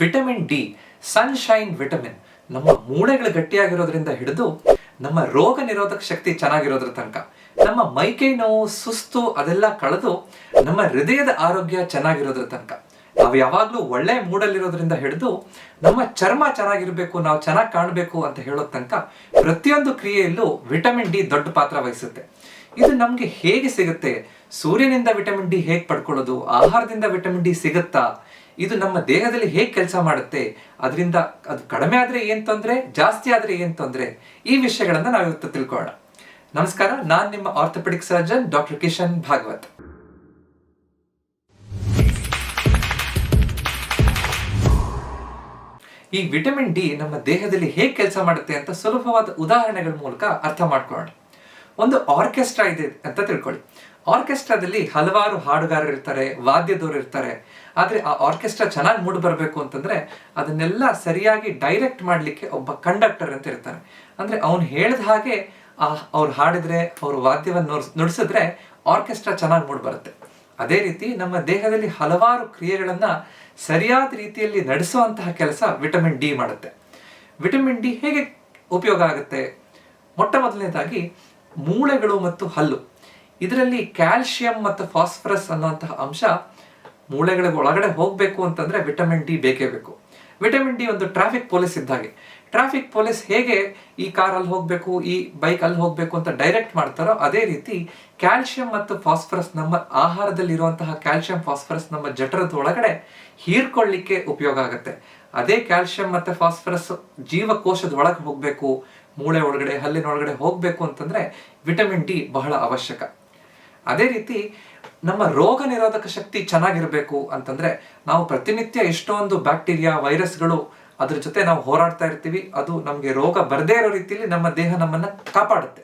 Vitamin D sunshine vitamin ನಮ್ಮ ಮೂಳೆಗಳು ಗಟ್ಟಿಯಾಗಿರೋದ್ರಿಂದ ಹಿಡಿದು ನಮ್ಮ ರೋಗ ನಿರೋಧಕ ಶಕ್ತಿ ಚೆನ್ನಾಗಿರೋದ್ರ ತನಕ. ನಮ್ಮ ಮೈಕೈ ನೋವು, ಸುಸ್ತು ಅದೆಲ್ಲ ಕಳೆದು ನಮ್ಮ ಹೃದಯದ ಆರೋಗ್ಯ ಚೆನ್ನಾಗಿರೋದ್ರ ತನಕ. ನಾವು ಯಾವಾಗಲೂ ಒಳ್ಳೆ ಮೂಡಲ್ಲಿರೋದ್ರಿಂದ ಹಿಡಿದು ನಮ್ಮ ಚರ್ಮ ಚೆನ್ನಾಗಿರಬೇಕು, ನಾವು ಚೆನ್ನಾಗಿ ಕಾಣಬೇಕು ಅಂತ ಹೇಳೋ ತನಕ ಪ್ರತಿಯೊಂದು ಕ್ರಿಯೆಯಲ್ಲೂ ವಿಟಮಿನ್ ಡಿ ದೊಡ್ಡ ಪಾತ್ರ ವಹಿಸುತ್ತೆ. ಇದು ನಮಗೆ ಹೇಗೆ ಸಿಗುತ್ತೆ? ಸೂರ್ಯನಿಂದ ವಿಟಮಿನ್ ಡಿ ಹೇಗೆ ಪಡ್ಕೊಳ್ಳೋದು? ಆಹಾರದಿಂದ ವಿಟಮಿನ್ ಡಿ ಸಿಗುತ್ತಾ? ಇದು ನಮ್ಮ ದೇಹದಲ್ಲಿ ಹೇಗೆ ಕೆಲಸ ಮಾಡುತ್ತೆ? ಅದರಿಂದ ಅದು ಕಡಿಮೆ ಆದರೆ ಏನು ತೊಂದರೆ? ಜಾಸ್ತಿ ಆದರೆ ಏನು ತೊಂದರೆ? ಈ ವಿಷಯಗಳನ್ನು ನಾವು ಇವತ್ತು ತಿಳ್ಕೊಳ್ಳೋಣ. ನಮಸ್ಕಾರ, ನಾನು ನಿಮ್ಮ orthopedic surgeon doctor Kishan Bhagwat. ಈ ವಿಟಮಿನ್ ಡಿ ನಮ್ಮ ದೇಹದಲ್ಲಿ ಹೇಗೆ ಕೆಲಸ ಮಾಡುತ್ತೆ ಅಂತ ಸುಲಭವಾದ ಉದಾಹರಣೆಗಳ ಮೂಲಕ ಅರ್ಥ ಮಾಡ್ಕೊಳ್ಳೋಣ. ಒಂದು ಆರ್ಕೆಸ್ಟ್ರಾ ಇದೆ ಅಂತ ತಿಳ್ಕೊಳ್ಳಿ. ಆರ್ಕೆಸ್ಟ್ರಾದಲ್ಲಿ ಹಲವಾರು ಹಾಡುಗಾರರು ಇರ್ತಾರೆ ವಾದ್ಯದವರು ಇರ್ತಾರೆ ಆದರೆ ಆ ಆರ್ಕೆಸ್ಟ್ರಾ ಚೆನ್ನಾಗಿ ಮೂಡ್ ಬರಬೇಕು ಅಂತಂದ್ರೆ ಅದನ್ನೆಲ್ಲ ಸರಿಯಾಗಿ ಡೈರೆಕ್ಟ್ ಮಾಡ್ಲಿಕ್ಕೆ ಒಬ್ಬ ಕಂಡಕ್ಟರ್ ಅಂತ ಇರ್ತಾರೆ. ಅಂದರೆ ಅವನು ಹೇಳಿದ ಹಾಗೆ ಆ ಅವ್ರು ಹಾಡಿದ್ರೆ, ಅವರು ವಾದ್ಯವನ್ನು ನುಡಿಸಿದ್ರೆ ಆರ್ಕೆಸ್ಟ್ರಾ ಚೆನ್ನಾಗಿ ಮೂಡ್ ಬರುತ್ತೆ. ಅದೇ ರೀತಿ ನಮ್ಮ ದೇಹದಲ್ಲಿ ಹಲವಾರು ಕ್ರಿಯೆಗಳನ್ನು ಸರಿಯಾದ ರೀತಿಯಲ್ಲಿ ನಡೆಸುವಂತಹ ಕೆಲಸ ವಿಟಮಿನ್ ಡಿ ಮಾಡುತ್ತೆ. ವಿಟಮಿನ್ ಡಿ ಹೇಗೆ ಉಪಯೋಗ ಆಗುತ್ತೆ? ಮೊಟ್ಟ ಮೊದಲನೇದಾಗಿ ಮೂಳೆಗಳು ಮತ್ತು ಹಲ್ಲು. ಇದರಲ್ಲಿ ಕ್ಯಾಲ್ಶಿಯಂ ಮತ್ತು ಫಾಸ್ಫರಸ್ ಅನ್ನುವಂತಹ ಅಂಶ ಮೂಳೆಗಳ ಒಳಗಡೆ ಹೋಗಬೇಕು ಅಂತಂದ್ರೆ ವಿಟಮಿನ್ ಡಿ ಬೇಕೇ ಬೇಕು. ವಿಟಮಿನ್ ಡಿ ಒಂದು ಟ್ರಾಫಿಕ್ ಪೊಲೀಸ್ ಇದ್ದಾಗೆ ಟ್ರಾಫಿಕ್ ಪೊಲೀಸ್ ಹೇಗೆ ಈ ಕಾರಲ್ಲಿ ಹೋಗಬೇಕು, ಈ ಬೈಕ್ ಅಲ್ಲಿ ಹೋಗ್ಬೇಕು ಅಂತ ಡೈರೆಕ್ಟ್ ಮಾಡ್ತಾರೋ ಅದೇ ರೀತಿ ಕ್ಯಾಲ್ಶಿಯಂ ಮತ್ತು ಫಾಸ್ಫರಸ್ ನಮ್ಮ ಆಹಾರದಲ್ಲಿ ಇರುವಂತಹ ಕ್ಯಾಲ್ಸಿಯಂ ಫಾಸ್ಫರಸ್ ನಮ್ಮ ಜಠರದ ಒಳಗಡೆ ಹೀರ್ಕೊಳ್ಳಿಕ್ಕೆ ಉಪಯೋಗ ಆಗುತ್ತೆ. ಅದೇ ಕ್ಯಾಲ್ಶಿಯಂ ಮತ್ತು ಫಾಸ್ಫರಸ್ ಜೀವಕೋಶದ ಒಳಗೆ ಹೋಗಬೇಕು, ಮೂಳೆ ಒಳಗಡೆ, ಹಲ್ಲಿನ ಒಳಗಡೆ ಹೋಗಬೇಕು ಅಂತಂದ್ರೆ ವಿಟಮಿನ್ ಡಿ ಬಹಳ ಅವಶ್ಯಕ. ಅದೇ ರೀತಿ ನಮ್ಮ ರೋಗ ನಿರೋಧಕ ಶಕ್ತಿ ಚೆನ್ನಾಗಿರಬೇಕು ಅಂತಂದ್ರೆ ನಾವು ಪ್ರತಿನಿತ್ಯ ಎಷ್ಟೊಂದು ಬ್ಯಾಕ್ಟೀರಿಯಾ, ವೈರಸ್ಗಳು ಅದ್ರ ಜೊತೆ ನಾವು ಹೋರಾಡ್ತಾ ಇರ್ತೀವಿ. ಅದು ನಮ್ಗೆ ರೋಗ ಬರದೇ ಇರೋ ರೀತಿಯಲ್ಲಿ ನಮ್ಮ ದೇಹ ನಮ್ಮನ್ನ ಕಾಪಾಡುತ್ತೆ.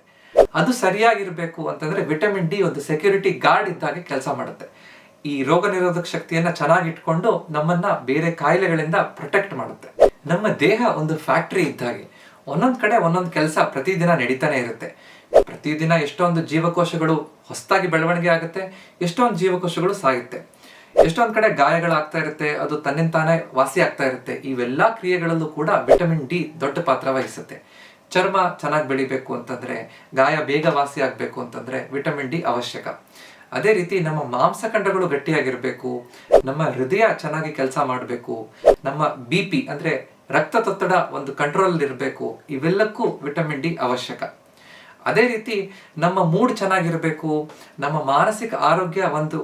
ಅದು ಸರಿಯಾಗಿರಬೇಕು ಅಂತಂದ್ರೆ ವಿಟಮಿನ್ ಡಿ ಒಂದು ಸೆಕ್ಯೂರಿಟಿ ಗಾರ್ಡ್ ಇದ್ದಾಗೆ ಕೆಲಸ ಮಾಡುತ್ತೆ. ಈ ರೋಗ ನಿರೋಧಕ ಶಕ್ತಿಯನ್ನ ಚೆನ್ನಾಗಿಟ್ಕೊಂಡು ನಮ್ಮನ್ನ ಬೇರೆ ಕಾಯಿಲೆಗಳಿಂದ ಪ್ರೊಟೆಕ್ಟ್ ಮಾಡುತ್ತೆ. ನಮ್ಮ ದೇಹ ಒಂದು ಫ್ಯಾಕ್ಟರಿ ಇದ್ದಾಗೆ. ಒಂದೊಂದ್ ಕಡೆ ಒಂದೊಂದು ಕೆಲಸ ಪ್ರತಿದಿನ ನಡೀತಾನೆ ಇರುತ್ತೆ. ಪ್ರತಿದಿನ ಎಷ್ಟೊಂದು ಜೀವಕೋಶಗಳು ಹೊಸದಾಗಿ ಬೆಳವಣಿಗೆ ಆಗುತ್ತೆ, ಎಷ್ಟೊಂದು ಜೀವಕೋಶಗಳು ಸಾಗುತ್ತೆ ಎಷ್ಟೊಂದು ಕಡೆ ಗಾಯಗಳಾಗ್ತಾ ಇರುತ್ತೆ, ಅದು ತನ್ನಿಂತಾನೆ ವಾಸಿ ಆಗ್ತಾ ಇರುತ್ತೆ. ಇವೆಲ್ಲ ಕ್ರಿಯೆಗಳಲ್ಲೂ ಕೂಡ ವಿಟಮಿನ್ ಡಿ ದೊಡ್ಡ ಪಾತ್ರ ವಹಿಸುತ್ತೆ. ಚರ್ಮ ಚೆನ್ನಾಗಿ ಬೆಳಿಬೇಕು ಅಂತಂದ್ರೆ, ಗಾಯ ಬೇಗ ವಾಸಿ ಆಗ್ಬೇಕು ಅಂತಂದ್ರೆ ವಿಟಮಿನ್ ಡಿ ಅವಶ್ಯಕ. ಅದೇ ರೀತಿ ನಮ್ಮ ಮಾಂಸಖಂಡಗಳು ಗಟ್ಟಿಯಾಗಿರ್ಬೇಕು, ನಮ್ಮ ಹೃದಯ ಚೆನ್ನಾಗಿ ಕೆಲಸ ಮಾಡಬೇಕು, ನಮ್ಮ ಬಿ ಪಿ ಅಂದ್ರೆ ರಕ್ತದೊತ್ತಡ ಒಂದು ಕಂಟ್ರೋಲ್ ಇರಬೇಕು, ಇವೆಲ್ಲಕ್ಕೂ ವಿಟಮಿನ್ ಡಿ ಅವಶ್ಯಕ. ಅದೇ ರೀತಿ ನಮ್ಮ ಮೂಡ್ ಚೆನ್ನಾಗಿರಬೇಕು, ನಮ್ಮ ಮಾನಸಿಕ ಆರೋಗ್ಯ ಒಂದು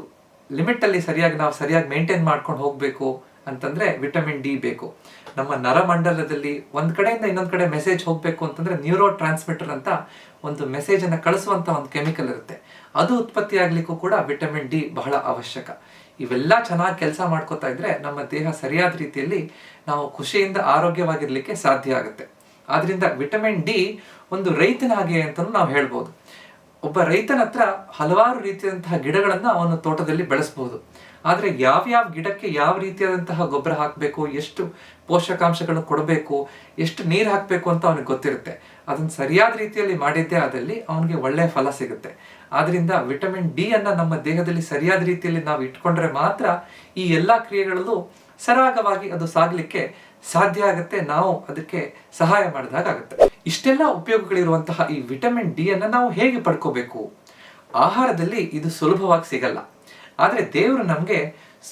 ಲಿಮಿಟ್ ಅಲ್ಲಿ ಸರಿಯಾಗಿ ನಾವು ಸರಿಯಾಗಿ ಮೇಂಟೈನ್ ಮಾಡ್ಕೊಂಡು ಹೋಗಬೇಕು ಅಂತಂದ್ರೆ ವಿಟಮಿನ್ ಡಿ ಬೇಕು. ನಮ್ಮ ನರಮಂಡಲದಲ್ಲಿ ಒಂದ್ ಕಡೆಯಿಂದ ಇನ್ನೊಂದ್ ಕಡೆ ಮೆಸೇಜ್ ಹೋಗ್ಬೇಕು ಅಂತಂದ್ರೆ ನ್ಯೂರೋ ಟ್ರಾನ್ಸ್ಮಿಟರ್ ಅಂತ ಒಂದು ಮೆಸೇಜ್ ಅನ್ನ ಕಳಿಸುವಂತ ಒಂದು ಕೆಮಿಕಲ್ ಇರುತ್ತೆ. ಅದು ಉತ್ಪತ್ತಿ ಆಗ್ಲಿಕ್ಕೂ ಕೂಡ ವಿಟಮಿನ್ ಡಿ ಬಹಳ ಅವಶ್ಯಕ. ಇವೆಲ್ಲ ಚೆನ್ನಾಗಿ ಕೆಲಸ ಮಾಡ್ಕೋತಾ ಇದ್ರೆ ನಮ್ಮ ದೇಹ ಸರಿಯಾದ ರೀತಿಯಲ್ಲಿ ನಾವು ಖುಷಿಯಿಂದ ಆರೋಗ್ಯವಾಗಿರ್ಲಿಕ್ಕೆ ಸಾಧ್ಯ ಆಗುತ್ತೆ. ಆದ್ರಿಂದ ವಿಟಮಿನ್ ಡಿ ಒಂದು ರೈತನ ಹಾಗೆ ಅಂತಲೂ ನಾವು ಹೇಳ್ಬೋದು. ಒಬ್ಬ ರೈತನ ಹತ್ರ ಹಲವಾರು ರೀತಿಯಾದಂತಹ ಗಿಡಗಳನ್ನು ಅವನು ತೋಟದಲ್ಲಿ ಬೆಳೆಸಬಹುದು ಆದ್ರೆ ಯಾವ್ಯಾವ ಗಿಡಕ್ಕೆ ಯಾವ ರೀತಿಯಾದಂತಹ ಗೊಬ್ಬರ ಹಾಕಬೇಕು, ಎಷ್ಟು ಪೋಷಕಾಂಶಗಳನ್ನು ಕೊಡಬೇಕು, ಎಷ್ಟು ನೀರು ಹಾಕಬೇಕು ಅಂತ ಅವನಿಗೆ ಗೊತ್ತಿರುತ್ತೆ. ಅದನ್ನ ಸರಿಯಾದ ರೀತಿಯಲ್ಲಿ ಮಾಡಿದ್ದೇ ಆದಲ್ಲಿ ಅವನಿಗೆ ಒಳ್ಳೆ ಫಲ ಸಿಗುತ್ತೆ. ಆದ್ದರಿಂದ ವಿಟಮಿನ್ ಡಿ ಅನ್ನ ನಮ್ಮ ದೇಹದಲ್ಲಿ ಸರಿಯಾದ ರೀತಿಯಲ್ಲಿ ನಾವು ಇಟ್ಕೊಂಡ್ರೆ ಮಾತ್ರ ಈ ಎಲ್ಲಾ ಕ್ರಿಯೆಗಳಲ್ಲೂ ಸರಾಗವಾಗಿ ಅದು ಸಾಗಲಿಕ್ಕೆ ಸಾಧ್ಯ ಆಗುತ್ತೆ, ನಾವು ಅದಕ್ಕೆ ಸಹಾಯ ಮಾಡಿದಾಗ ಆಗುತ್ತೆ. ಇಷ್ಟೆಲ್ಲ ಉಪಯೋಗಗಳಿರುವಂತಹ ಈ ವಿಟಮಿನ್ ಡಿ ಅನ್ನ ನಾವು ಹೇಗೆ ಪಡ್ಕೋಬೇಕು? ಆಹಾರದಲ್ಲಿ ಇದು ಸುಲಭವಾಗಿ ಸಿಗಲ್ಲ. ಆದರೆ ದೇವರು ನಮ್ಗೆ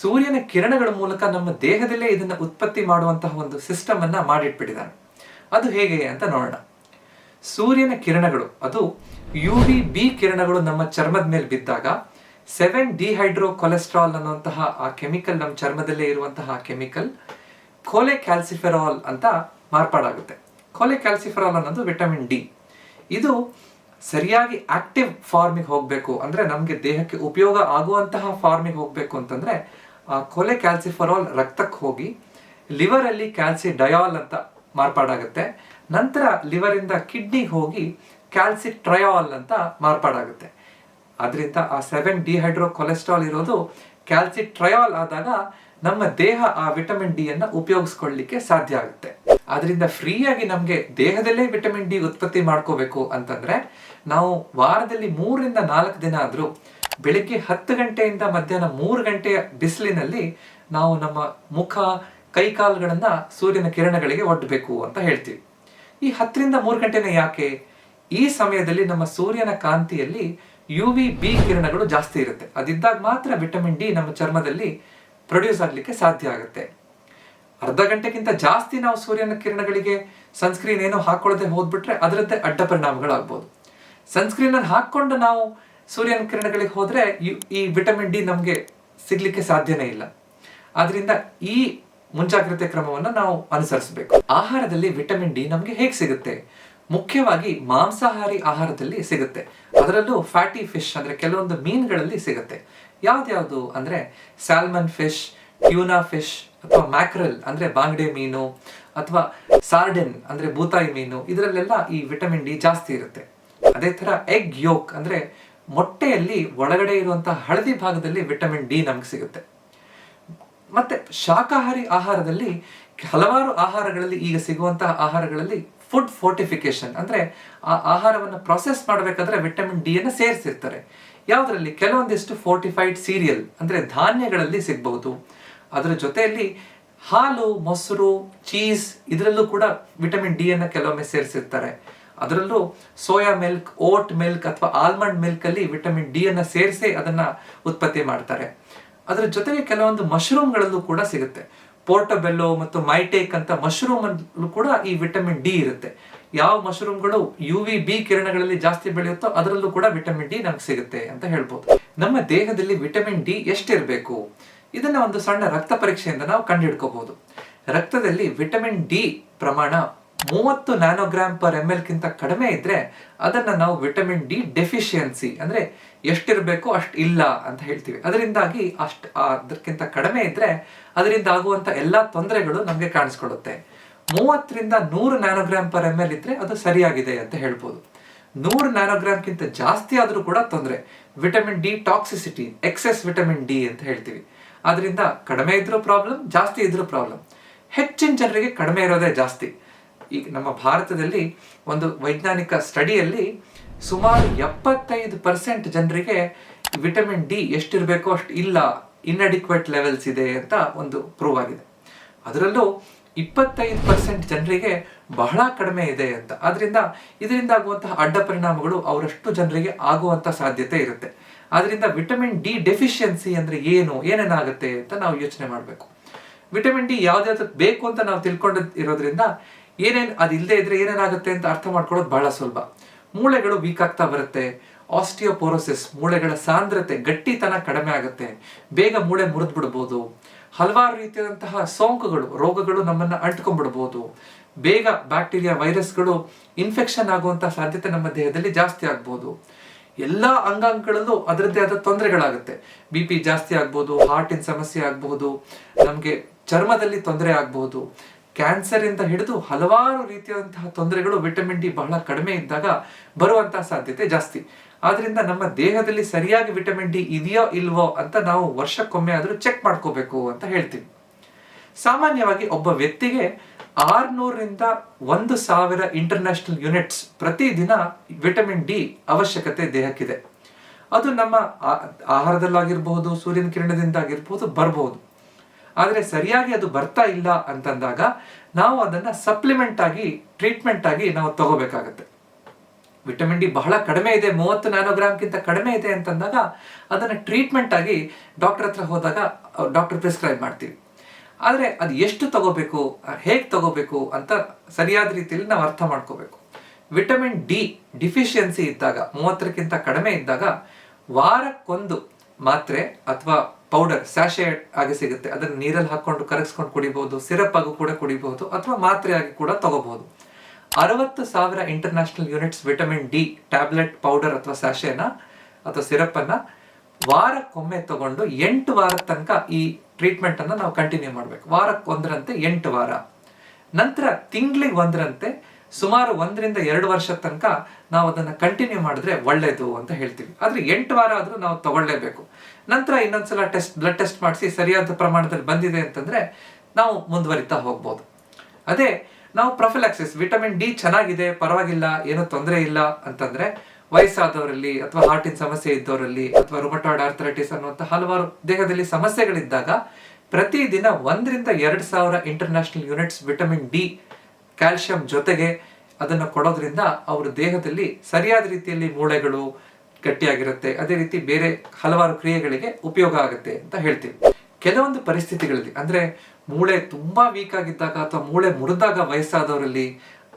ಸೂರ್ಯನ ಕಿರಣಗಳ ಮೂಲಕ ನಮ್ಮ ದೇಹದಲ್ಲೇ ಇದನ್ನ ಉತ್ಪತ್ತಿ ಮಾಡುವಂತಹ ಒಂದು ಸಿಸ್ಟಮ್ ಅನ್ನ ಮಾಡಿಟ್ಬಿಟ್ಟಿದ್ದಾನೆ ಅದು ಹೇಗೆ ಅಂತ ನೋಡೋಣ. ಸೂರ್ಯನ ಕಿರಣಗಳು, ಅದು ಯು ಬಿ ಕಿರಣಗಳು ನಮ್ಮ ಚರ್ಮದ ಮೇಲೆ ಬಿದ್ದಾಗ ಸೆವೆನ್ ಡಿಹೈಡ್ರೋ ಕೊಲೆಸ್ಟ್ರಾಲ್ ಅನ್ನುವಂತಹ ಆ ಕೆಮಿಕಲ್ ನಮ್ಮ ಚರ್ಮದಲ್ಲೇ ಇರುವಂತಹ ಕೆಮಿಕಲ್ ಕೋಲೆ ಕ್ಯಾಲ್ಸಿಫೆರಾಲ್ ಅಂತ ಮಾರ್ಪಾಡಾಗುತ್ತೆ. ಕೋಲೆ ಕ್ಯಾಲ್ಸಿಫೆರಾಲ್ ಅನ್ನೋದು ವಿಟಮಿನ್ ಡಿ. ಇದು ಸರಿಯಾಗಿ ಆಕ್ಟಿವ್ ಫಾರ್ಮಿಗೆ ಹೋಗಬೇಕು ಅಂದ್ರೆ ನಮಗೆ ದೇಹಕ್ಕೆ ಉಪಯೋಗ ಆಗುವಂತಹ ಫಾರ್ಮಿಗೆ ಹೋಗಬೇಕು ಅಂತಂದ್ರೆ ಆ ಕೊಲೆ ಕ್ಯಾಲ್ಸಿಫೆರಾಲ್ ರಕ್ತಕ್ಕೆ ಹೋಗಿ ಲಿವರ್ ಅಲ್ಲಿ ಕ್ಯಾಲ್ಸಿ ಡಯಾಲ್ ಅಂತ ಮಾರ್ಪಾಡಾಗುತ್ತೆ. ನಂತರ ಲಿವರ್ ಇಂದ ಕಿಡ್ನಿಗೆ ಹೋಗಿ ಕ್ಯಾಲ್ಸಿ ಟ್ರಯಾಲ್ ಅಂತ ಮಾರ್ಪಾಡಾಗುತ್ತೆ. ಅದರಿಂದ ಆ ಸೆವೆನ್ ಡಿಹೈಡ್ರೋ ಕೊಲೆಸ್ಟ್ರಾಲ್ ಇರೋದು ಕ್ಯಾಲ್ಸಿ ಟ್ರಯಾಲ್ ಆದಾಗ ನಮ್ಮ ದೇಹ ಆ ವಿಟಮಿನ್ ಡಿ ಅನ್ನ ಉಪಯೋಗಿಸ್ಕೊಳ್ಳಿಕ್ಕೆ ಸಾಧ್ಯ ಆಗುತ್ತೆ. ಅದರಿಂದ ಫ್ರೀಯಾಗಿ ನಮಗೆ ದೇಹದಲ್ಲೇ ವಿಟಮಿನ್ ಡಿ ಉತ್ಪತ್ತಿ ಮಾಡ್ಕೋಬೇಕು ಅಂತಂದ್ರೆ ನಾವು ವಾರದಲ್ಲಿ ಮೂರರಿಂದ ನಾಲ್ಕು ದಿನ ಆದ್ರೂ ಬೆಳಿಗ್ಗೆ ಹತ್ತು ಗಂಟೆಯಿಂದ ಮಧ್ಯಾಹ್ನ ಮೂರು ಗಂಟೆಯ ಬಿಸಿಲಿನಲ್ಲಿ ನಾವು ನಮ್ಮ ಮುಖ, ಕೈಕಾಲುಗಳನ್ನ ಸೂರ್ಯನ ಕಿರಣಗಳಿಗೆ ಒಡ್ಡಬೇಕು ಅಂತ ಹೇಳ್ತೀವಿ. ಈ ಹತ್ತರಿಂದ ಮೂರು ಗಂಟೆನ ಯಾಕೆ? ಈ ಸಮಯದಲ್ಲಿ ನಮ್ಮ ಸೂರ್ಯನ ಕಾಂತಿಯಲ್ಲಿ ಯು ವಿ ಬಿ ಕಿರಣಗಳು ಜಾಸ್ತಿ ಇರುತ್ತೆ. ಅದಿದ್ದಾಗ ಮಾತ್ರ ವಿಟಮಿನ್ ಡಿ ನಮ್ಮ ಚರ್ಮದಲ್ಲಿ ಪ್ರೊಡ್ಯೂಸ್ ಆಗಲಿಕ್ಕೆ ಸಾಧ್ಯ ಆಗುತ್ತೆ. ಅರ್ಧ ಗಂಟೆಗಿಂತ ಜಾಸ್ತಿ ನಾವು ಸೂರ್ಯನ ಕಿರಣಗಳಿಗೆ ಸನ್ಸ್ಕ್ರೀನ್ ಏನೋ ಹಾಕೊಳ್ಳದೆ ಹೋದ್ಬಿಟ್ರೆ ಅದರದ್ದೇ ಅಡ್ಡ ಪರಿಣಾಮಗಳಾಗ್ಬೋದು. ಸನ್ಸ್ಕ್ರೀನ್ ಅನ್ನು ಹಾಕೊಂಡು ನಾವು ಸೂರ್ಯನ ಕಿರಣಗಳಿಗೆ ಹೋದ್ರೆ ಈ- ಈ ವಿಟಮಿನ್ ಡಿ ನಮಗೆ ಸಿಗ್ಲಿಕ್ಕೆ ಸಾಧ್ಯನೇ ಇಲ್ಲ. ಆದ್ರಿಂದ ಈ ಮುಂಜಾಗ್ರತೆ ಕ್ರಮವನ್ನು ನಾವು ಅನುಸರಿಸಬೇಕು. ಆಹಾರದಲ್ಲಿ ವಿಟಮಿನ್ ಡಿ ನಮಗೆ ಹೇಗೆ ಸಿಗುತ್ತೆ? ಮುಖ್ಯವಾಗಿ ಮಾಂಸಾಹಾರಿ ಆಹಾರದಲ್ಲಿ ಸಿಗುತ್ತೆ. ಅದರಲ್ಲೂ ಫ್ಯಾಟಿ ಫಿಶ್ ಅಂದ್ರೆ ಕೆಲವೊಂದು ಮೀನುಗಳಲ್ಲಿ ಸಿಗುತ್ತೆ. ಯಾವ್ದ್ಯಾವ್ದು ಅಂದ್ರೆ ಸ್ಯಾಲ್ಮನ್ ಫಿಶ್ ಟ್ಯೂನಾ ಫಿಶ್ ಅಥವಾ ಮ್ಯಾಕ್ರಲ್ ಅಂದ್ರೆ ಬಾಂಗ್ಡೆ ಮೀನು ಅಥವಾ ಸಾರ್ಡೆನ್ ಅಂದ್ರೆ ಬೂತಾಯಿ ಮೀನು, ಇದರಲ್ಲೆಲ್ಲ ಈ ವಿಟಮಿನ್ ಡಿ ಜಾಸ್ತಿ ಇರುತ್ತೆ. ಅದೇ ತರ ಎಗ್ ಯೋಕ್ ಅಂದ್ರೆ ಮೊಟ್ಟೆಯಲ್ಲಿ ಒಳಗಡೆ ಇರುವಂತಹ ಹಳದಿ ಭಾಗದಲ್ಲಿ ವಿಟಮಿನ್ ಡಿ ನಮ್ಗೆ ಸಿಗುತ್ತೆ. ಮತ್ತೆ ಶಾಖಾಹಾರಿ ಆಹಾರದಲ್ಲಿ ಹಲವಾರು ಆಹಾರಗಳಲ್ಲಿ ಈಗ ಸಿಗುವಂತಹ ಆಹಾರಗಳಲ್ಲಿ ಫುಡ್ ಫೋರ್ಟಿಫಿಕೇಶನ್ ಅಂದ್ರೆ ಆ ಆಹಾರವನ್ನು ಪ್ರೊಸೆಸ್ ಮಾಡಬೇಕಾದ್ರೆ ವಿಟಮಿನ್ ಡಿ ಅನ್ನು ಸೇರಿಸಿರ್ತಾರೆ. ಯಾವುದರಲ್ಲಿ? ಕೆಲವೊಂದಿಷ್ಟು ಫೋರ್ಟಿಫೈಡ್ ಸೀರಿಯಲ್, ಅಂದ್ರೆ ಧಾನ್ಯಗಳಲ್ಲಿ ಸಿಗಬಹುದು. ಅದರ ಜೊತೆಯಲ್ಲಿ ಹಾಲು, ಮೊಸರು, ಚೀಸ್ ಇದರಲ್ಲೂ ಕೂಡ ವಿಟಮಿನ್ ಡಿ ಅನ್ನ ಕೆಲವೊಮ್ಮೆ ಸೇರಿಸಿರ್ತಾರೆ. ಅದರಲ್ಲೂ ಸೋಯಾ ಮಿಲ್ಕ್, ಓಟ್ ಮಿಲ್ಕ್ ಅಥವಾ ಆಲ್ಮಂಡ್ ಮಿಲ್ಕ್ ಅಲ್ಲಿ ವಿಟಮಿನ್ ಡಿ ಅನ್ನ ಸೇರಿಸಿ ಅದನ್ನ ಉತ್ಪತ್ತಿ ಮಾಡ್ತಾರೆ. ಅದರ ಜೊತೆಗೆ ಕೆಲವೊಂದು ಮಶ್ರೂಮ್ಗಳಲ್ಲೂ ಕೂಡ ಸಿಗುತ್ತೆ. ಪೋರ್ಟಬೆಲ್ಲೋ ಮತ್ತು ಮೈಟೇಕ್ ಅಂತ ಮಶ್ರೂಮ್ ಅಲ್ಲೂ ಕೂಡ ಈ ವಿಟಮಿನ್ ಡಿ ಇರುತ್ತೆ. ಯಾವ ಮಶ್ರೂಮ್ಗಳು ಯು ವಿ ಬಿ ಕಿರಣಗಳಲ್ಲಿ ಜಾಸ್ತಿ ಬೆಳೆಯುತ್ತೋ ಅದರಲ್ಲೂ ಕೂಡ ವಿಟಮಿನ್ ಡಿ ನಮ್ಗೆ ಸಿಗುತ್ತೆ ಅಂತ ಹೇಳ್ಬೋದು. ನಮ್ಮ ದೇಹದಲ್ಲಿ ವಿಟಮಿನ್ ಡಿ ಎಷ್ಟಿರಬೇಕು? ಇದನ್ನ ಒಂದು ಸಣ್ಣ ರಕ್ತ ಪರೀಕ್ಷೆಯಿಂದ ನಾವು ಕಂಡುಹಿಡ್ಕೋಬಹುದು. ರಕ್ತದಲ್ಲಿ ವಿಟಮಿನ್ ಡಿ ಪ್ರಮಾಣ ಮೂವತ್ತು ನ್ಯಾನೋಗ್ರಾಮ್ ಪರ್ ಎಂ ಎಲ್ ಗಿಂತ ಕಡಿಮೆ ಇದ್ರೆ ಅದನ್ನ ನಾವು ವಿಟಮಿನ್ ಡಿ ಡೆಫಿಷಿಯನ್ಸಿ ಅಂದ್ರೆ ಎಷ್ಟಿರಬೇಕು ಅಷ್ಟು ಇಲ್ಲ ಅಂತ ಹೇಳ್ತೀವಿ. ಅದರಿಂದಾಗಿ ಅಷ್ಟು ಅದಕ್ಕಿಂತ ಕಡಿಮೆ ಇದ್ರೆ ಅದರಿಂದ ಆಗುವಂತ ಎಲ್ಲಾ ತೊಂದರೆಗಳು ನಮಗೆ ಕಾಣಿಸ್ಕೊಳ್ಳುತ್ತೆ ಮೂವತ್ತರಿಂದ ನೂರು ನ್ಯಾನೋಗ್ರಾಮ್ ಪರ್ ಎಂ ಎಲ್ ಇದ್ರೆ ಅದು ಸರಿಯಾಗಿದೆ ಅಂತ ಹೇಳ್ಬೋದು. ನೂರು ನ್ಯಾನೋಗ್ರಾಮ್ಗಿಂತ ಜಾಸ್ತಿ ಆದರೂ ಕೂಡ ತೊಂದರೆ. Vitamin D toxicity, excess vitamin D ಅಂತ ಹೇಳ್ತೀವಿ. ಅದರಿಂದ ಕಡಿಮೆ ಇದ್ರೂ ಪ್ರಾಬ್ಲಮ್, ಜಾಸ್ತಿ ಇದ್ರೂ ಪ್ರಾಬ್ಲಮ್. ಹೆಚ್ಚಿನ ಜನರಿಗೆ ಕಡಿಮೆ ಇರೋದೇ ಜಾಸ್ತಿ. ಈಗ ನಮ್ಮ ಭಾರತದಲ್ಲಿ ಒಂದು ವೈಜ್ಞಾನಿಕ ಸ್ಟಡಿಯಲ್ಲಿ ಸುಮಾರು ಎಪ್ಪತ್ತೈದು ಪರ್ಸೆಂಟ್ ಜನರಿಗೆ ವಿಟಮಿನ್ ಡಿ ಎಷ್ಟಿರಬೇಕೋ ಅಷ್ಟು ಇಲ್ಲ ಇನ್ಅಡಿಕ್ವೇಟ್ ಲೆವೆಲ್ಸ್ ಇದೆ ಅಂತ ಒಂದು ಪ್ರೂವ್ ಆಗಿದೆ. ಅದರಲ್ಲೂ ಇಪ್ಪತ್ತೈದು ಪರ್ಸೆಂಟ್ ಜನರಿಗೆ ಬಹಳ ಕಡಿಮೆ ಇದೆ ಅಂತ. ಆದ್ರಿಂದ ಇದರಿಂದ ಆಗುವಂತಹ ಅಡ್ಡ ಪರಿಣಾಮಗಳು ಅವರಷ್ಟು ಜನರಿಗೆ ಆಗುವಂತ ಸಾಧ್ಯತೆ ಇರುತ್ತೆ. ಆದ್ರಿಂದ ವಿಟಮಿನ್ ಡಿ ಡೆಫಿಷಿಯನ್ಸಿ ಅಂದ್ರೆ ಏನು, ಏನೇನಾಗುತ್ತೆ ಅಂತ ನಾವು ಯೋಚನೆ ಮಾಡಬೇಕು. ವಿಟಮಿನ್ ಡಿ ಯಾವ್ದಾದ್ರು ಬೇಕು ಅಂತ ನಾವು ತಿಳ್ಕೊಂಡು ಇರೋದ್ರಿಂದ ಏನೇನು ಅದು ಇಲ್ಲದೆ ಇದ್ರೆ ಏನೇನಾಗುತ್ತೆ ಅಂತ ಅರ್ಥ ಮಾಡ್ಕೊಳ್ಳೋದು ಬಹಳ ಸುಲಭ. ಮೂಳೆಗಳು ವೀಕ್ ಆಗ್ತಾ ಬರುತ್ತೆ. ಆಸ್ಟಿಯೋಪೋರೋಸಿಸ್ ಮೂಳೆಗಳ ಸಾಂದ್ರತೆ ಗಟ್ಟಿತನ ಕಡಿಮೆ ಆಗುತ್ತೆ. ಬೇಗ ಮೂಳೆ ಮುರಿದು ಬಿಡ್ಬೋದು ಹಲವಾರು ರೀತಿಯಾದಂತಹ ಸೋಂಕುಗಳು, ರೋಗಗಳು ನಮ್ಮನ್ನ ಅಂಟ್ಕೊಂಡ್ಬಿಡ್ಬೋದು. ಬೇಗ ಬ್ಯಾಕ್ಟೀರಿಯಾ ವೈರಸ್ಗಳು ಇನ್ಫೆಕ್ಷನ್ ಆಗುವಂತಹ ಸಾಧ್ಯತೆ ನಮ್ಮ ದೇಹದಲ್ಲಿ ಜಾಸ್ತಿ ಆಗ್ಬೋದು. ಎಲ್ಲಾ ಅಂಗಾಂಗಗಳಲ್ಲೂ ಅದರದ್ದೇ ಆದ ತೊಂದರೆಗಳಾಗುತ್ತೆ. ಬಿ ಪಿ ಜಾಸ್ತಿ ಆಗ್ಬೋದು ಹಾರ್ಟಿನ ಸಮಸ್ಯೆ ಆಗಬಹುದು ನಮಗೆ ಚರ್ಮದಲ್ಲಿ ತೊಂದರೆ ಆಗಬಹುದು ಕ್ಯಾನ್ಸರ್ ಇಂದ ಹಿಡಿದು ಹಲವಾರು ರೀತಿಯಾದಂತಹ ತೊಂದರೆಗಳು ವಿಟಮಿನ್ ಡಿ ಬಹಳ ಕಡಿಮೆ ಇದ್ದಾಗ ಬರುವಂತಹ ಸಾಧ್ಯತೆ ಜಾಸ್ತಿ. ಆದ್ರಿಂದ ನಮ್ಮ ದೇಹದಲ್ಲಿ ಸರಿಯಾಗಿ ವಿಟಮಿನ್ ಡಿ ಇದೆಯೋ ಇಲ್ವೋ ಅಂತ ನಾವು ವರ್ಷಕ್ಕೊಮ್ಮೆ ಆದರೂ ಚೆಕ್ ಮಾಡ್ಕೋಬೇಕು ಅಂತ ಹೇಳ್ತೀವಿ. ಸಾಮಾನ್ಯವಾಗಿ ಒಬ್ಬ ವ್ಯಕ್ತಿಗೆ ಆರ್ನೂರರಿಂದ ಒಂದು ಸಾವಿರ ಇಂಟರ್ನ್ಯಾಷನಲ್ ಯೂನಿಟ್ಸ್ ಪ್ರತಿದಿನ ವಿಟಮಿನ್ ಡಿ ಅವಶ್ಯಕತೆ ದೇಹಕ್ಕಿದೆ. ಅದು ನಮ್ಮ ಆಹಾರದಲ್ಲಾಗಿರ್ಬಹುದು, ಸೂರ್ಯನ ಕಿರಣದಿಂದ ಆಗಿರ್ಬಹುದು, ಬರಬಹುದು. ಆದರೆ ಸರಿಯಾಗಿ ಅದು ಬರ್ತಾ ಇಲ್ಲ ಅಂತಂದಾಗ ನಾವು ಅದನ್ನು ಸಪ್ಲಿಮೆಂಟ್ ಆಗಿ ಟ್ರೀಟ್ಮೆಂಟ್ ಆಗಿ ನಾವು ತಗೋಬೇಕಾಗತ್ತೆ. ವಿಟಮಿನ್ ಡಿ ಬಹಳ ಕಡಿಮೆ ಇದೆ, ಮೂವತ್ತು ನ್ಯಾನೋಗ್ರಾಮ್ಗಿಂತ ಕಡಿಮೆ ಇದೆ ಅಂತಂದಾಗ ಅದನ್ನು ಟ್ರೀಟ್ಮೆಂಟ್ ಆಗಿ ಡಾಕ್ಟರ್ ಹತ್ರ ಹೋದಾಗ ಡಾಕ್ಟರ್ ಪ್ರಿಸ್ಕ್ರೈಬ್ ಮಾಡ್ತೀವಿ. ಆದರೆ ಅದು ಎಷ್ಟು ತಗೋಬೇಕು, ಹೇಗೆ ತಗೋಬೇಕು ಅಂತ ಸರಿಯಾದ ರೀತಿಯಲ್ಲಿ ನಾವು ಅರ್ಥ ಮಾಡ್ಕೋಬೇಕು. ವಿಟಮಿನ್ ಡಿ ಡಿಫಿಷಿಯನ್ಸಿ ಇದ್ದಾಗ, ಮೂವತ್ತರಕ್ಕಿಂತ ಕಡಿಮೆ ಇದ್ದಾಗ ವಾರಕ್ಕೊಂದು ಮಾತ್ರೆ ಅಥವಾ ಪೌಡರ್ ಸ್ಯಾಶೆ ಆಗಿ ಸಿಗುತ್ತೆ. ಅದನ್ನ ನೀರಲ್ಲಿ ಹಾಕೊಂಡು ಕರಗಿಸ್ಕೊಂಡು ಕುಡಿಬಹುದು ಸಿರಪ್ ಆಗಿ ಕೂಡ ಕುಡಿಬಹುದು ಅಥವಾ ಮಾತ್ರೆ ಆಗಿ ಕೂಡ ತಗೋಬಹುದು. ಅರವತ್ತು ಸಾವಿರ international units vitamin D tablet powder ಅಥವಾ ಸ್ಯಾಶೆನ ಅಥವಾ ಸಿರಪ್ ಅನ್ನ ವಾರಕ್ಕೊಮ್ಮೆ ತಗೊಂಡು ಎಂಟು ವಾರದ ತನಕ ಈ ಟ್ರೀಟ್ಮೆಂಟ್ ಅನ್ನ ನಾವು ಕಂಟಿನ್ಯೂ ಮಾಡ್ಬೇಕು. ವಾರಕ್ಕೊಂದರಂತೆ ಎಂಟು ವಾರ. ನಂತರ ತಿಂಗಳಿಗೆ ಒಂದರಂತೆ ಸುಮಾರು ಒಂದರಿಂದ ಎರಡು ವರ್ಷದ ತನಕ ನಾವು ಅದನ್ನು ಕಂಟಿನ್ಯೂ ಮಾಡಿದ್ರೆ ಒಳ್ಳೇದು ಅಂತ ಹೇಳ್ತೀವಿ. ಆದ್ರೆ ಎಂಟು ವಾರ ಆದ್ರೂ ನಾವು ತಗೊಳ್ಳೇಬೇಕು. ನಂತರ ಇನ್ನೊಂದ್ಸಲ ಟೆಸ್ಟ್ ಬ್ಲಡ್ ಟೆಸ್ಟ್ ಮಾಡಿಸಿ ಸರಿಯಾದ ಪ್ರಮಾಣದಲ್ಲಿ ಬಂದಿದೆ ಅಂತಂದ್ರೆ ನಾವು ಮುಂದುವರಿತಾ ಹೋಗ್ಬೋದು. ಅದೇ ನಾವು ಪ್ರೊಫಿಲಾಕ್ಸಿಸ್ ವಿಟಮಿನ್ ಡಿ ಚೆನ್ನಾಗಿದೆ, ಪರವಾಗಿಲ್ಲ, ಏನೂ ತೊಂದರೆ ಇಲ್ಲ ಅಂತಂದ್ರೆ ವಯಸ್ಸಾದವರಲ್ಲಿ ಅಥವಾ ಹಾರ್ಟಿನ ಸಮಸ್ಯೆ ಇದ್ದವರಲ್ಲಿ ಅಥವಾ ರುಮಟಾಯ್ಡ್ ಆರ್ಥರೈಟಿಸ್ ಅನ್ನುವಂಥ ಹಲವಾರು ದೇಹದಲ್ಲಿ ಸಮಸ್ಯೆಗಳಿದ್ದಾಗ ಪ್ರತಿದಿನ ಒಂದರಿಂದ ಎರಡು ಸಾವಿರ international units vitamin D calcium ಜೊತೆಗೆ ಅದನ್ನು ಕೊಡೋದ್ರಿಂದ ಅವರ ದೇಹದಲ್ಲಿ ಸರಿಯಾದ ರೀತಿಯಲ್ಲಿ ಮೂಳೆಗಳು ಗಟ್ಟಿಯಾಗಿರುತ್ತೆ. ಅದೇ ರೀತಿ ಬೇರೆ ಹಲವಾರು ಕ್ರಿಯೆಗಳಿಗೆ ಉಪಯೋಗ ಆಗುತ್ತೆ ಅಂತ ಹೇಳ್ತೀವಿ. ಕೆಲವೊಂದು ಪರಿಸ್ಥಿತಿಗಳಲ್ಲಿ, ಅಂದ್ರೆ ಮೂಳೆ ತುಂಬಾ ವೀಕ್ ಆಗಿದ್ದಾಗ ಅಥವಾ ಮೂಳೆ ಮುರಿದಾಗ ವಯಸ್ಸಾದವರಲ್ಲಿ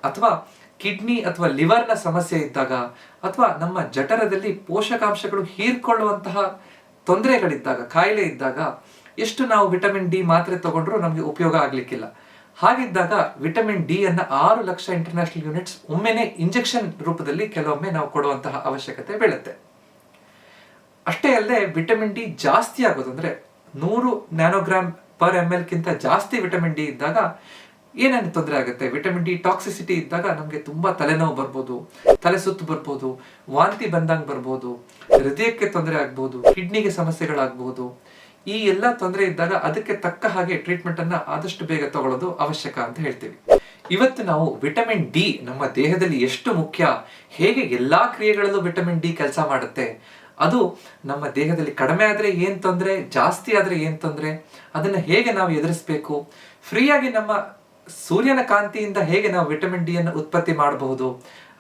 ಅಥವಾ ಕಿಡ್ನಿ ಅಥವಾ ಲಿವರ್ನ ಸಮಸ್ಯೆ ಇದ್ದಾಗ ಅಥವಾ ನಮ್ಮ ಜಠರದಲ್ಲಿ ಪೋಷಕಾಂಶಗಳು ಹೀರ್ಕೊಳ್ಳುವಂತಹ ತೊಂದರೆಗಳಿದ್ದಾಗ, ಕಾಯಿಲೆ ಇದ್ದಾಗ ಎಷ್ಟು ನಾವು ವಿಟಮಿನ್ ಡಿ ಮಾತ್ರೆ ತಗೊಂಡ್ರೂ ನಮಗೆ ಉಪಯೋಗ ಆಗ್ಲಿಕ್ಕಿಲ್ಲ. ಹಾಗಿದ್ದಾಗ ವಿಟಮಿನ್ ಡಿ ಅನ್ನ ಆರು ಲಕ್ಷ ಇಂಟರ್ನ್ಯಾಷನಲ್ ಯೂನಿಟ್ಸ್ ಒಮ್ಮೆನೆ ಇಂಜೆಕ್ಷನ್ ರೂಪದಲ್ಲಿ ಕೆಲವೊಮ್ಮೆ ನಾವು ಕೊಡುವಂತಹ ಅವಶ್ಯಕತೆ ಬೀಳುತ್ತೆ. ಅಷ್ಟೇ ಅಲ್ಲದೆ ವಿಟಮಿನ್ ಡಿ ಜಾಸ್ತಿ ಆಗೋದು ಅಂದ್ರೆ ನೂರು ನ್ಯಾನೋಗ್ರಾಮ್ ಪರ್ ಎಂ ಎಲ್ ಕಿಂತ ಜಾಸ್ತಿ ವಿಟಮಿನ್ ಡಿ ಇದ್ದಾಗ ಏನೇನು ತೊಂದರೆ ಆಗುತ್ತೆ? ವಿಟಮಿನ್ ಡಿ ಟಾಕ್ಸಿಸಿಟಿ ಇದ್ದಾಗ ನಮಗೆ ತುಂಬಾ ತಲೆನೋವು ಬರ್ಬೋದು, ತಲೆ ಸುತ್ತು ಬರ್ಬೋದು, ವಾಂತಿ ಬಂದಂಗೆ ಬರ್ಬೋದು, ಹೃದಯಕ್ಕೆ ತೊಂದರೆ ಆಗ್ಬೋದು, ಕಿಡ್ನಿಗೆ ಸಮಸ್ಯೆಗಳಾಗ್ಬೋದು ಈ ಎಲ್ಲ ತೊಂದರೆ ಇದ್ದಾಗ ಅದಕ್ಕೆ ತಕ್ಕ ಹಾಗೆ ಟ್ರೀಟ್ಮೆಂಟ್ ಅನ್ನ ಆದಷ್ಟು ಬೇಗ ತಗೊಳ್ಳೋದು ಅವಶ್ಯಕ ಅಂತ ಹೇಳ್ತೀವಿ. ಇವತ್ತು ನಾವು ವಿಟಮಿನ್ ಡಿ ನಮ್ಮ ದೇಹದಲ್ಲಿ ಎಷ್ಟು ಮುಖ್ಯ, ಹೇಗೆ ಎಲ್ಲಾ ಕ್ರಿಯೆಗಳಲ್ಲೂ ವಿಟಮಿನ್ ಡಿ ಕೆಲಸ ಮಾಡುತ್ತೆ, ಅದು ನಮ್ಮ ದೇಹದಲ್ಲಿ ಕಡಿಮೆ ಆದ್ರೆ ಏನ್ ತೊಂದರೆ, ಜಾಸ್ತಿ ಆದ್ರೆ ಏನ್ ತೊಂದರೆ, ಅದನ್ನ ಹೇಗೆ ನಾವು ಎದುರಿಸಬೇಕು, ಫ್ರೀಯಾಗಿ ನಮ್ಮ ಸೂರ್ಯನ ಕಾಂತಿಯಿಂದ ಹೇಗೆ ನಾವು ವಿಟಮಿನ್ ಡಿ ಅನ್ನು ಉತ್ಪತ್ತಿ ಮಾಡಬಹುದು,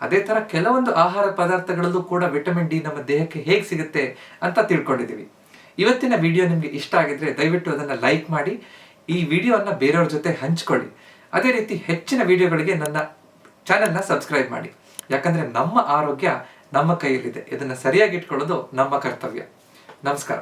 ಅದೇ ತರ ಕೆಲವೊಂದು ಆಹಾರ ಪದಾರ್ಥಗಳಲ್ಲೂ ಕೂಡ ವಿಟಮಿನ್ ಡಿ ನಮ್ಮ ದೇಹಕ್ಕೆ ಹೇಗೆ ಸಿಗುತ್ತೆ ಅಂತ ತಿಳ್ಕೊಂಡಿದೀವಿ ಇವತ್ತಿನ ವಿಡಿಯೋ ನಿಮಗೆ ಇಷ್ಟ ಆಗಿದ್ರೆ ದಯವಿಟ್ಟು ಅದನ್ನು ಲೈಕ್ ಮಾಡಿ, ಈ ವಿಡಿಯೋನ ಬೇರೆಯವ್ರ ಜೊತೆ ಹಂಚ್ಕೊಳ್ಳಿ. ಅದೇ ರೀತಿ ಹೆಚ್ಚಿನ ವಿಡಿಯೋಗಳಿಗೆ ನನ್ನ ಚಾನೆಲ್ನ ಸಬ್ಸ್ಕ್ರೈಬ್ ಮಾಡಿ. ಯಾಕಂದರೆ ನಮ್ಮ ಆರೋಗ್ಯ ನಮ್ಮ ಕೈಯಲ್ಲಿದೆ. ಇದನ್ನು ಸರಿಯಾಗಿ ಇಟ್ಕೊಳ್ಳೋದು ನಮ್ಮ ಕರ್ತವ್ಯ. ನಮಸ್ಕಾರ.